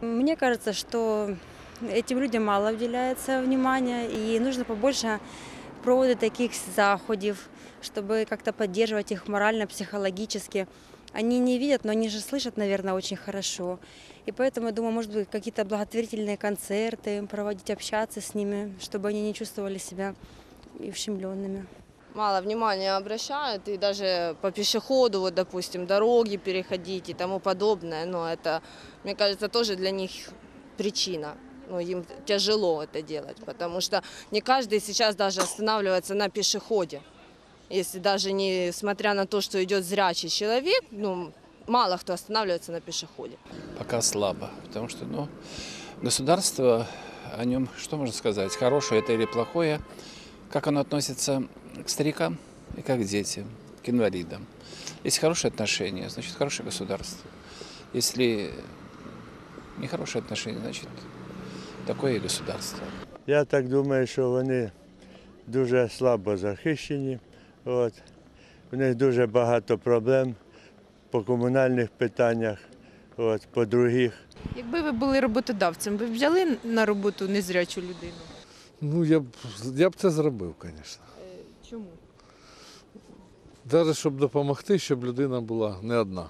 Мне кажется, что этим людям мало уделяется внимания, и нужно побольше проводы таких заходов, чтобы как-то поддерживать их морально, психологически. Они не видят, но они же слышат, наверное, очень хорошо. И поэтому, я думаю, может быть, какие-то благотворительные концерты проводить, общаться с ними, чтобы они не чувствовали себя ущемленными. Мало внимания обращают, и даже по пешеходу, вот, допустим, дороги переходить и тому подобное, но это, мне кажется, тоже для них причина. Ну, им тяжело это делать, потому что не каждый сейчас даже останавливается на пешеходе. Если даже несмотря на то, что идет зрячий человек, ну, мало кто останавливается на пешеходе. пока слабо, потому что, ну, государство о нем, что можно сказать, хорошее это или плохое, как оно относится к старикам и как к детям, к инвалидам. Если хорошие отношения, значит, хорошее государство. Если нехорошие отношения, значит, такое и государство. Я так думаю, що вони дуже слабо захищені. От. У них дуже багато проблем по комунальних питаннях, от, по других. Якби ви були роботодавцем, ви б взяли на роботу незрячу людину? Ну, я б, я б це зробив, звісно. Чому? Навіть щоб допомогти, щоб людина була не одна.